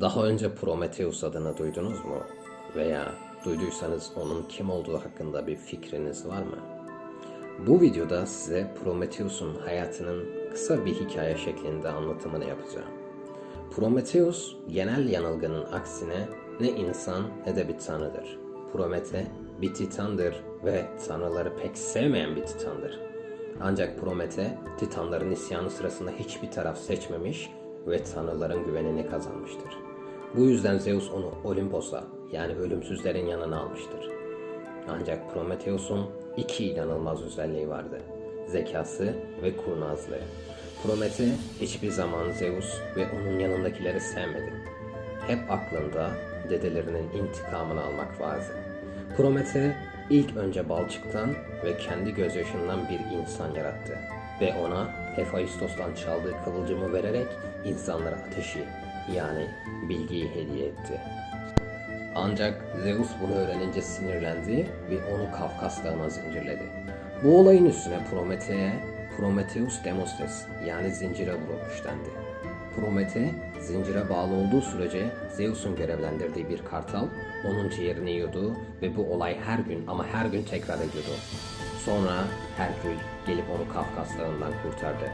Daha önce Prometheus adını duydunuz mu? Veya duyduysanız onun kim olduğu hakkında bir fikriniz var mı? Bu videoda size Prometheus'un hayatının kısa bir hikaye şeklinde anlatımını yapacağım. Prometheus genel yanılgının aksine ne insan ne de bir tanrıdır. Promete bir titandır ve tanrıları pek sevmeyen bir titandır. Ancak Promete titanların isyanı sırasında hiçbir taraf seçmemiş ve tanrıların güvenini kazanmıştır. Bu yüzden Zeus onu Olimpos'a yani ölümsüzlerin yanına almıştır. Ancak Prometheus'un iki inanılmaz özelliği vardı. Zekası ve kurnazlığı. Promete hiçbir zaman Zeus ve onun yanındakileri sevmedi. Hep aklında dedelerinin intikamını almak vardı. Promete ilk önce balçıktan ve kendi gözyaşından bir insan yarattı ve ona Hephaistos'tan çaldığı kıvılcımı vererek insanlara ateşi yani bilgiyi hediye etti. Ancak Zeus bunu öğrenince sinirlendi ve onu Kafkas zincirledi. Bu olayın üstüne Promete'ye Prometheus Demosthenes yani zincire vurulmuş dendi. Promete zincire bağlı olduğu sürece Zeus'un görevlendirdiği bir kartal onun ciğerini yiyordu ve bu olay her gün ama her gün tekrar ediyordu. Sonra Herkül gelip onu Kafkas Dağı'ndan kurtardı.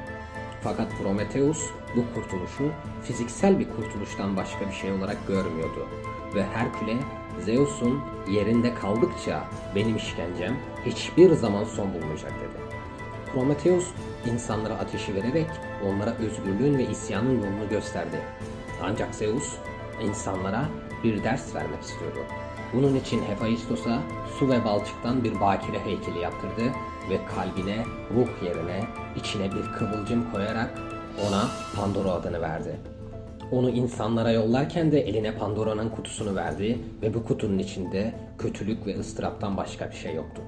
Fakat Prometheus bu kurtuluşu fiziksel bir kurtuluştan başka bir şey olarak görmüyordu. Ve Herkül'e Zeus'un yerinde kaldıkça benim işkencem hiçbir zaman son bulmayacak dedi. Prometheus insanlara ateşi vererek onlara özgürlüğün ve isyanın yolunu gösterdi. Ancak Zeus insanlara bir ders vermek istiyordu. Bunun için Hephaistos'a su ve balçıktan bir bakire heykeli yaptırdı ve kalbine ruh yerine içine bir kıvılcım koyarak ona Pandora adını verdi. Onu insanlara yollarken de eline Pandora'nın kutusunu verdi ve bu kutunun içinde kötülük ve ıstıraptan başka bir şey yoktu.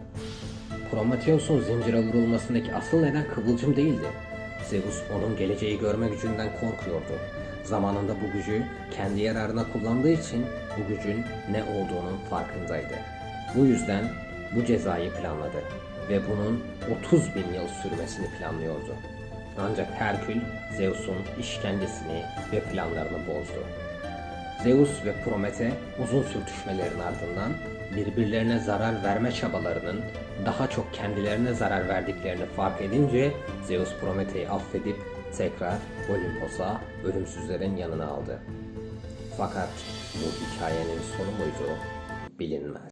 Prometheus'un zincire vurulmasındaki asıl neden kıvılcım değildi. Zeus onun geleceği görme gücünden korkuyordu. Zamanında bu gücü kendi yararına kullandığı için bu gücün ne olduğunun farkındaydı. Bu yüzden bu cezayı planladı ve bunun 30 bin yıl sürmesini planlıyordu. Ancak Herkül Zeus'un işkencesini ve planlarını bozdu. Zeus ve Promete uzun sürtüşmelerin ardından birbirlerine zarar verme çabalarının daha çok kendilerine zarar verdiklerini fark edince Zeus Promete'yi affedip tekrar Olimpos'a ölümsüzlerin yanına aldı. Fakat bu hikayenin sonu muydu bilinmez.